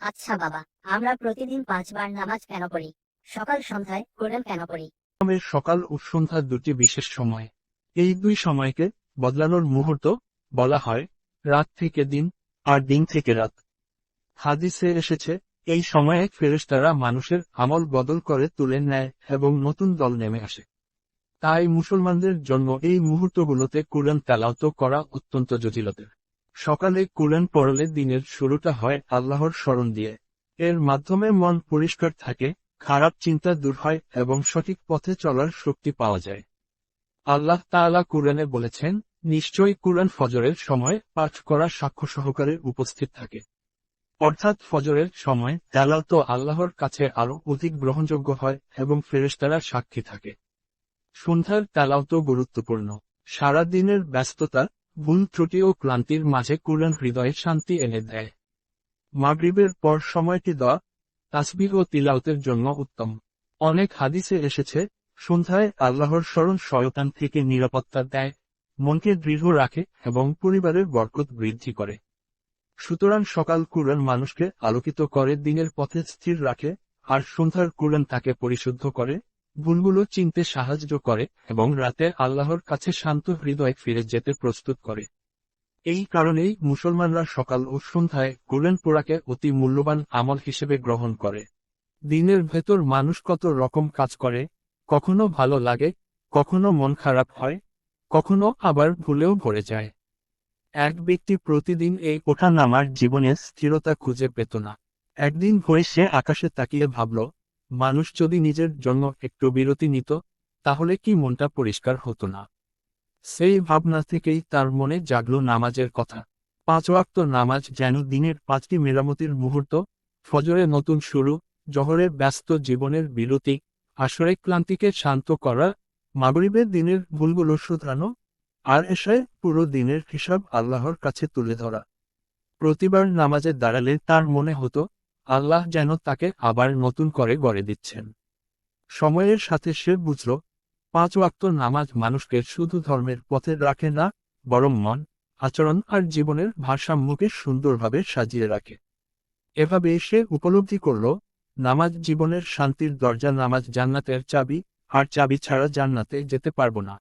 আচ্ছা বাবা, আমরা প্রতিদিন পাঁচবার নামাজ কেন পড়ি? সকাল সন্ধ্যায় কোরআন কেন পড়ি সকাল ও সন্ধ্যা দুটি বিশেষ সময়। এই দুই সময়কে বদলানোর মুহূর্ত বলা হয় রাত থেকে দিন আর দিন থেকে রাত। হাদিসে এসেছে, এই সময়ে ফেরেশতারা মানুষের আমল বদল করে তুলে নেয় এবং নতুন দল নেমে আসে। তাই মুসলমানদের জন্য এই মুহূর্তগুলোতে কুরআন তেলাওত করা অত্যন্ত জটিলতার। সকালে কুরআন পড়লে দিনের শুরুটা হয় আল্লাহর স্মরণ দিয়ে। এর মাধ্যমে মন পরিষ্কার থাকে, খারাপ চিন্তা দূর হয় এবং সঠিক পথে চলার শক্তি পাওয়া যায়। আল্লাহ তাআলা কুরআনে বলেছেন, নিশ্চয়ই কুরআন ফজরের সময় পাঠ করা সাক্ষ্য সহকারে উপস্থিত থাকে। অর্থাৎ ফজরের সময় দালাল তো আল্লাহর কাছে আরও অধিক গ্রহণযোগ্য হয় এবং ফেরেশতারা সাক্ষী থাকে। সন্ধ্যার তালাও তো গুরুত্বপূর্ণ। সারা দিনের ব্যস্ততা ভুল ত্রুটি ও ক্লান্তির মাঝে কুরআন হৃদয়ে শান্তি এনে দেয়। মাগরিবের পর সময়টি দেওয়া তাসবিহ ও তিলাওতের জন্য উত্তম। অনেক হাদিসে এসেছে, সন্ধ্যায় আল্লাহর স্মরণ শয়তান থেকে নিরাপত্তা দেয়, মনকে দৃঢ় রাখে এবং পরিবারের বরকত বৃদ্ধি করে। সুতরাং সকাল কুরআন মানুষকে আলোকিত করে, দিনের পথে স্থির রাখে, আর সন্ধ্যার কুরআন তাকে পরিশুদ্ধ করে ভুলগুলো চিনতে সাহায্য করে এবং রাতে আল্লাহর কাছে শান্ত হৃদয়ে ফিরে যেতে প্রস্তুত করে। এই কারণেই মুসলমানরা সকাল ও সন্ধ্যায় কুরআন পোড়াকে অতি মূল্যবান আমল হিসেবে গ্রহণ করে। দিনের ভেতর মানুষ কত রকম কাজ করে, কখনো ভালো লাগে, কখনো মন খারাপ হয়, কখনো আবার ভুলেও ভরে যায়। এক ব্যক্তি প্রতিদিন এই ওঠা নামার জীবনে স্থিরতা খুঁজে পেত না। একদিন ভোরে সে আকাশে তাকিয়ে ভাবল মানুষ যদি নিজের জন্য একটু বিরতি নিত, তাহলে কি মনটা পরিষ্কার হতো না? সেই ভাবনা থেকেই তার মনে জাগল নামাজের কথা। পাঁচ ওয়াক্ত নামাজ যেন দিনের পাঁচটি মেরামতির মুহূর্ত ফজরে নতুন শুরু জহরে ব্যস্ত জীবনের বিরতি আসরে ক্লান্তিকে শান্ত করা, মাগরিবের দিনের ভুলগুলো শুধরানো, আর এসায় পুরো দিনের হিসাব আল্লাহর কাছে তুলে ধরা। প্রতিবার নামাজে দাঁড়ালে তার মনে হতো আল্লাহ যেন তাকে আবার নতুন করে গড়ে দিচ্ছেন। সময়ের সাথে সে বুঝল, পাঁচ ওয়াক্ত নামাজ মানুষকে শুধু ধর্মের পথে রাখে না, বরং মন, আচরণ আর জীবনের ভারসাম্যকে সুন্দরভাবে সাজিয়ে রাখে। এভাবে সে উপলব্ধি করল, নামাজ জীবনের শান্তির দরজা নামাজ জান্নাতের চাবি, আর চাবি ছাড়া জান্নাতে যেতে পারব না।